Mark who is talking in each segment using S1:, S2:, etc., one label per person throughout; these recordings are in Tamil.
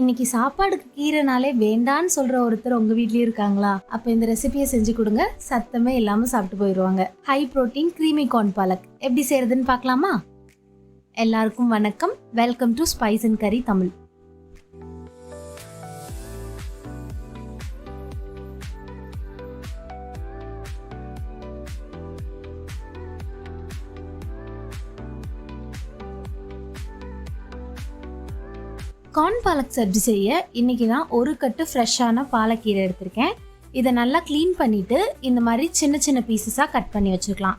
S1: இன்னைக்கு சாப்பாடுக்கு கீரைனாலே வேண்டான்னு சொல்ற ஒருத்தர் உங்க வீட்லயும் இருக்காங்களா? அப்ப இந்த ரெசிபியை செஞ்சு கொடுங்க. சத்தமே இல்லாம சாப்பிட்டு போயிடுவாங்க. High protein creamy corn palak எப்படி செய்யறதுன்னு பார்க்கலாமா? எல்லாருக்கும் வணக்கம். Welcome to spice and curry Tamil corn palak sabzi செய்ய இன்னைக்கு தான் ஒரு கட்டு ஃப்ரெஷ்ஷான பாலக்கீரை எடுத்திருக்கேன். இதை நல்லா க்ளீன் பண்ணிட்டு இந்த மாதிரி சின்ன சின்ன பீசஸாக கட் பண்ணி வச்சுக்கலாம்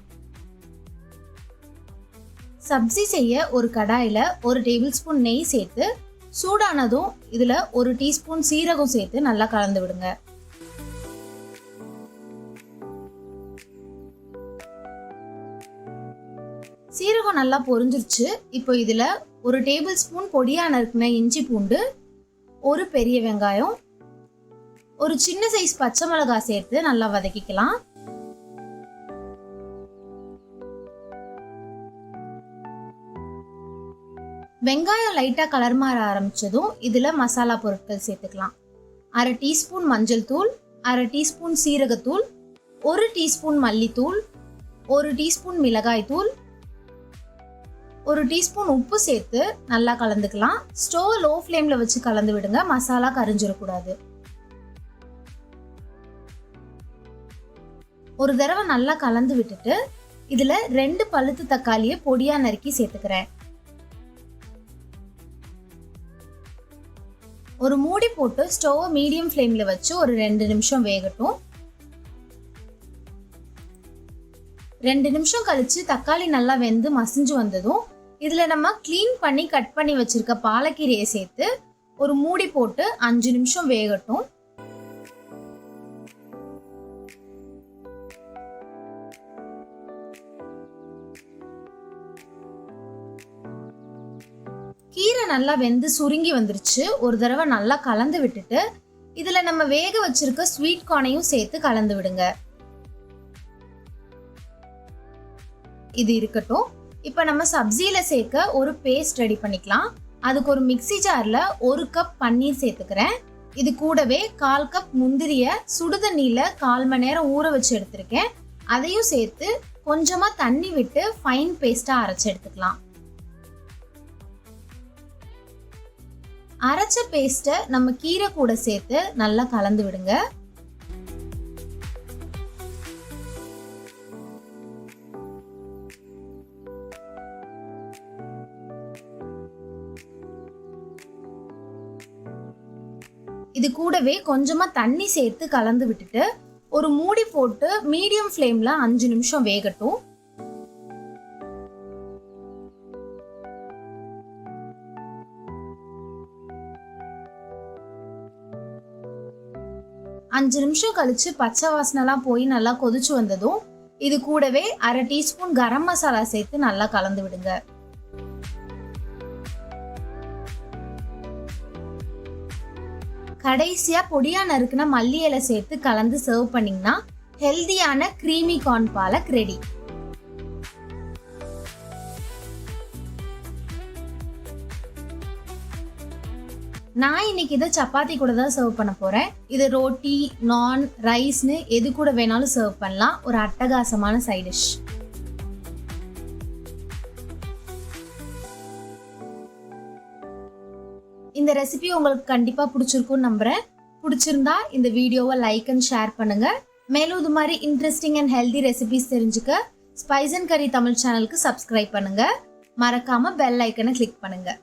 S1: சப்ஜி செய்ய ஒரு கடாயில் ஒரு டேபிள் ஸ்பூன் நெய் சேர்த்து சூடானதும் இதில் ஒரு டீஸ்பூன் சீரகம் சேர்த்து நல்லா கலந்து விடுங்க. சீரகம் நல்லா பொரிஞ்சிருச்சு. இப்போ இதில் ஒரு டேபிள் ஸ்பூன் பொடியா நறுக்கின இஞ்சி பூண்டு ஒரு பெரிய வெங்காயம் ஒரு சின்ன சைஸ் பச்சை மிளகாய் சேர்த்து நல்லா வதக்கிக்கலாம். வெங்காயம் லைட்டாக கலர் மாற ஆரம்பிச்சதும் இதில் மசாலா பொருட்கள் சேர்த்துக்கலாம். அரை டீஸ்பூன் மஞ்சள் தூள் அரை டீஸ்பூன் சீரகத்தூள் ஒரு டீஸ்பூன் மல்லித்தூள் ஒரு டீஸ்பூன் மிளகாய் தூள் ஒரு டீஸ்பூன் உப்பு சேர்த்து நல்லா கலந்துக்கலாம். ஸ்டோவ் லோ ஃப்ளேமில் வச்சு கலந்து விடுங்க. மசாலா கரிஞ்சிடக்கூடாது. ஒரு தடவை நல்லா கலந்து விட்டுட்டு இதில் ரெண்டு பழுத்து தக்காளியை பொடியாக நறுக்கி சேர்த்துக்கிறேன். ஒரு மூடி போட்டு ஸ்டோவை மீடியம் ஃப்ளேமில் வச்சு ஒரு ரெண்டு நிமிஷம் வேகட்டும். ரெண்டு நிமிஷம் கழித்து தக்காளி நல்லா வெந்து மசிஞ்சு வந்ததும் இதில் நம்ம க்ளீன் பண்ணி கட் பண்ணி வச்சுருக்க பாலக்கீரையை சேர்த்து ஒரு மூடி போட்டு அஞ்சு நிமிஷம் வேகட்டும். கீரை நல்லா வெந்து சுருங்கி வந்துருச்சு. ஒரு தடவை நல்லா கலந்து விட்டுட்டு இதில் நம்ம வேக வச்சிருக்க ஸ்வீட் கார்னையும் சேர்த்து கலந்து விடுங்க. இது இருக்கட்டும். இப்போ நம்ம சப்ஜியில் சேர்க்க ஒரு பேஸ்ட் ரெடி பண்ணிக்கலாம். அதுக்கு ஒரு மிக்ஸி ஜாரில் ஒரு கப் பன்னீர் சேர்த்துக்கிறேன். இது கூடவே கால் கப் முந்திரிய சுடுதண்ணியில் கால் மணி நேரம் ஊற வச்சு எடுத்திருக்கேன். அதையும் சேர்த்து கொஞ்சமாக தண்ணி விட்டு ஃபைன் பேஸ்ட்டாக அரைச்சி எடுத்துக்கலாம். அரைச்ச பேஸ்ட்டை நம்ம கீரை கூட சேர்த்து நல்லா கலந்து விடுங்க. இது கூடவே கொஞ்சமாக தண்ணி சேர்த்து கலந்து விட்டுட்டு ஒரு மூடி போட்டு மீடியம் ஃப்ளேமில் அஞ்சு நிமிஷம் வேகட்டும். அஞ்சு நிமிஷம் கழிச்சு பச்சை வாசனைலாம் போய் நல்லா கொதிச்சு வந்ததும் இது கூடவே அரை டீஸ்பூன் கரம் மசாலா சேர்த்து நல்லா கலந்து விடுங்க. கடைசியாக பொடியா நறுக்குன மல்லி இலை சேர்த்து கலந்து சர்வ் பண்ணிங்கன்னா ஹெல்தியான க்ரீமி கார்ன் பாலக் ரெடி நான் இன்னைக்கு இதை சப்பாத்தி கூட தான் சர்வ் பண்ண போறேன். இது ரோட்டி நான் ரைஸ்னு எது கூட வேணாலும் சர்வ் பண்ணலாம். ஒரு அட்டகாசமான சைடிஷ் இந்த ரெசிபி உங்களுக்கு கண்டிப்பாக பிடிச்சிருக்கும்னு நம்புகிறேன் பிடிச்சிருந்தா இந்த வீடியோவை லைக் அண்ட் ஷேர் பண்ணுங்க. மேலும் இது மாதிரி இன்ட்ரெஸ்டிங் அண்ட் ஹெல்தி ரெசிபிஸ் தெரிஞ்சுக்க ஸ்பைஸ் அண்ட் கரி தமிழ் சேனலுக்கு சப்ஸ்கிரைப் பண்ணுங்க. மறக்காம பெல் ஐக்கனை கிளிக் பண்ணுங்கள்